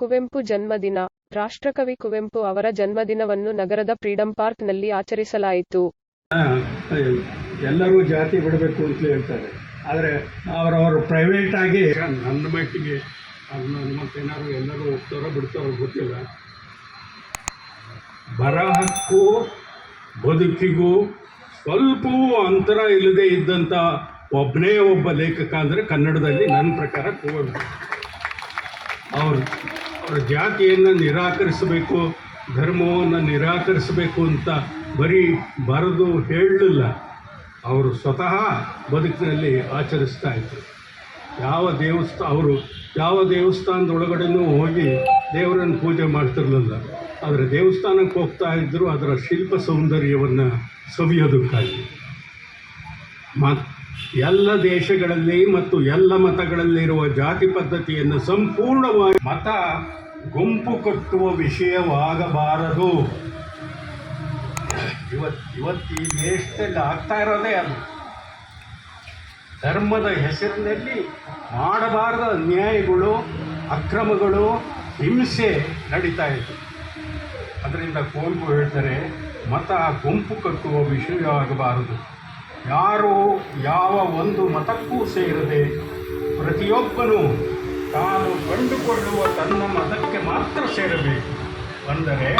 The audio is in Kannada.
ಕುವೆಂಪು ಜನ್ಮದಿನ. ರಾಷ್ಟ್ರಕವಿ ಕುವೆಂಪು ಅವರ ಜನ್ಮದಿನವನ್ನು ನಗರದ ಫ್ರೀಡಂ ಪಾರ್ಕ್ನಲ್ಲಿ ಆಚರಿಸಲಾಯಿತು ಎಲ್ಲರೂ ಜಾತಿ ಬಿಡಬೇಕು ಅಂತ ಹೇಳ್ತಾರೆ. ಆದರೆ ಅವರವರು ಪ್ರೈವೇಟ್ ಆಗಿ ನನ್ನ ಮಟ್ಟಿಗೆ ಎಲ್ಲರೂ ಹೋಗ್ತಾರೋ ಬಿಡ್ತಾರೋ ಗೊತ್ತಿಲ್ಲ. ಬರಹಕ್ಕೂ ಬದುಕಿಗೂ ಸ್ವಲ್ಪವೂ ಅಂತರ ಇಲ್ಲದೆ ಇದ್ದಂಥ ಒಬ್ಬನೇ ಒಬ್ಬ ಲೇಖಕ ಅಂದರೆ ಕನ್ನಡದಲ್ಲಿ ನನ್ನ ಪ್ರಕಾರ ಕುವೆಂಪು. ಅವರ ಜಾತಿಯನ್ನು ನಿರಾಕರಿಸಬೇಕು, ಧರ್ಮವನ್ನು ನಿರಾಕರಿಸಬೇಕು ಅಂತ ಬರೀ ಬರೆದು ಹೇಳಲಿಲ್ಲ. ಅವರು ಸ್ವತಃ ಬದುಕಿನಲ್ಲಿ ಆಚರಿಸ್ತಾ ಇದ್ದರು ಯಾವ ದೇವಸ್ಥಾನ ಅವರು ಯಾವ ದೇವಸ್ಥಾನದೊಳಗಡೆನೂ ಹೋಗಿ ದೇವರನ್ನು ಪೂಜೆ ಮಾಡ್ತಿರ್ಲಿಲ್ಲ. ಆದರೆ ದೇವಸ್ಥಾನಕ್ಕೆ ಹೋಗ್ತಾ ಇದ್ದರು ಅದರ ಶಿಲ್ಪ ಸೌಂದರ್ಯವನ್ನು ಸವಿಯೋದಕ್ಕಾಗಿ. ಮತ್ ಎಲ್ಲ ದೇಶಗಳಲ್ಲಿ ಮತ್ತು ಎಲ್ಲ ಮತಗಳಲ್ಲಿರುವ ಜಾತಿ ಪದ್ಧತಿಯನ್ನು ಸಂಪೂರ್ಣವಾಗಿ ಮತ ಗುಂಪು ಕಟ್ಟುವ ವಿಷಯವಾಗಬಾರದು. ಇವತ್ತು ಈ ದೇಶದಲ್ಲಿ ಆಗ್ತಾ ಇರೋದೇ ಅದು. ಧರ್ಮದ ಹೆಸರಿನಲ್ಲಿ ಮಾಡಬಾರದ ಅನ್ಯಾಯಗಳು ಅಕ್ರಮಗಳು, ಹಿಂಸೆ ನಡೀತಾ ಇದೆ. ಅದರಿಂದ ಕುವೆಂಪು ಹೇಳ್ತಾರೆ, ಮತ ಗುಂಪು ಕಟ್ಟುವ ವಿಷಯವಾಗಬಾರದು ಯಾರು ಯಾವ ಒಂದು ಮತಕ್ಕೂ ಸೇರದೆ ಪ್ರತಿಯೊಬ್ಬನೂ ತಾನು ಕಂಡುಕೊಳ್ಳುವ ತನ್ನ ಮತಕ್ಕೆ ಮಾತ್ರ ಸೇರಬೇಕು. ಅಂದರೆ